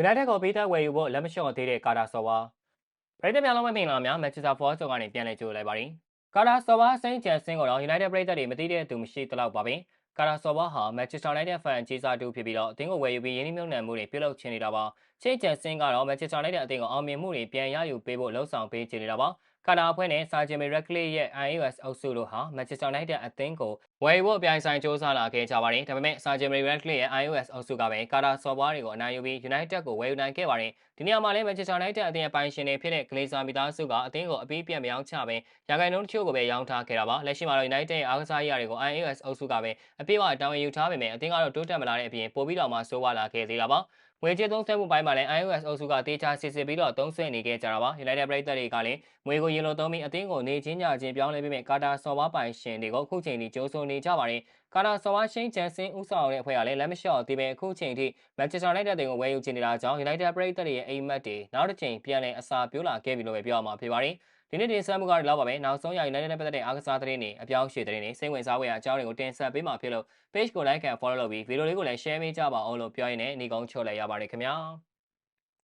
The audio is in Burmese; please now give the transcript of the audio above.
United ကိုပေးသက်ဝယ်ယူဖို့လက်မလျှော့သေးတဲ့ကာတာဆော်ဝါပရိသတ်များလုံးမင်္ဂလာများ Manchester Forest ကနေပြန်လည်ကြိုလိုက်ပါတယ်ကာတာဆော်ဝါစိန့်ချန်ဆင်းကိုတော့ United ပရိသတ်တွေမသိတဲ့သူမရှိသလောက်ပါပဲကာတာဆော်ဝါဟာ Manchester United ဖန်ကြီးစားတူဖြစ်ပြီးတော့အသင်းကိုဝယ်ယူပြီးရင်းနှီးမြှုပ်နှံမှုတွေပြုလုပ်ချင်နေတာပါချိတ်ချန်ဆင်းကတော့ Manchester United အသင်းကိုအောင်မြင်မှုတွေပြန်ရယူပေးဖို့လှုံ့ဆော်ပေးချင်နေတာပါ ကာတာအဖွဲ့နဲ့စာဂျင်မီရက်ခလစ်ရဲ့ iOS အုပ်စုတို့ဟာ Manchester United အသင်းကိုဝယ်ယူဖို့အပြိုင်ဆိုင်စ조사လာခဲ့ကြပါတယ်။ဒါပေမဲ့စာဂျင်မီရက်ခလစ်ရဲ့ iOS အုပ်စုကပဲကာတာဆော်ဘွားတွေကိုအနိုင်ယူပြီး United ကိုဝယ်ယူနိုင်ခဲ့ပါတယ်။ဒီနေရာမှာလည်း Manchester United အသင်းရဲ့ပိုင်ရှင်တွေဖြစ်တဲ့ Glazer မိသားစုကအသင်းကိုအပြီးပြတ်မရောင်းချပဲရာဂိုင်နှုန်းတချို့ကိုပဲရောင်းထားခဲ့တာပါ။လက်ရှိမှာတော့ United ရဲ့အားကစားရေးရာတွေကို iOS အုပ်စုကပဲအပြည့်အဝတောင်းယူထားပေမဲ့အသင်းကတော့တိုးတက်မလာတဲ့အပြင်ပိုပြီးတော့မှဆိုးဝါးလာခဲ့သေးတာပါ။ငွေကြေးသုံးစွဲမှုပိုင်းမှာလည်း iOS အုပ်စုကတေချာစစ်စစ်ပြီးတော့သုံးစွဲနေခဲ့ကြတာပါ United ပရိသတ်တွေကလည်းငွေကိုရင်လိုသုံးပြီးအသင်းကိုနေချင်းညချင်းပြောင်းလဲပေးမဲ့ကာတာဆော်ဝါပိုင်ရှင်တွေကိုအခုချိန်ထိကြိုးစုံနေကြပါတယ် ကာတာဆော်ဝါရှိန်ချန်ဆင်းဥဆောင်တဲ့အဖွဲ့ကလည်းလက်မလျှော့သေးပဲအခုချိန်ထိ Manchester United တင်ကိုဝယ်ယူချင်နေတာကြောင့် United ပရိသတ်တွေရဲ့အိမ်မက်တွေနောက်တစ်ချိန်ပြန်လည်အစာပြိုးလာခဲ့ပြီလို့ပဲပြောရမှာဖြစ်ပါတယ်ဒီနေ့တင်ဆက်မှုကတော့ပါပဲနောက်ဆုံးရ United နဲ့ပတ်သက်တဲ့အားကစားသတင်းတွေအပြောင်းရွှေ့သတင်းတွေစိတ်ဝင်စားဖွယ်အကြောင်းတွေကိုတင်ဆက်ပေးမှာဖြစ်လို့ page ကို like and follow လုပ်ပြီးဗီဒီယိုလေးကိုလည်း share ပေးကြပါအောင်လို့ပြောရင်းနဲ့ညီကုန်းချုပ်လိုက်ရပါတယ်ခင်ဗျာ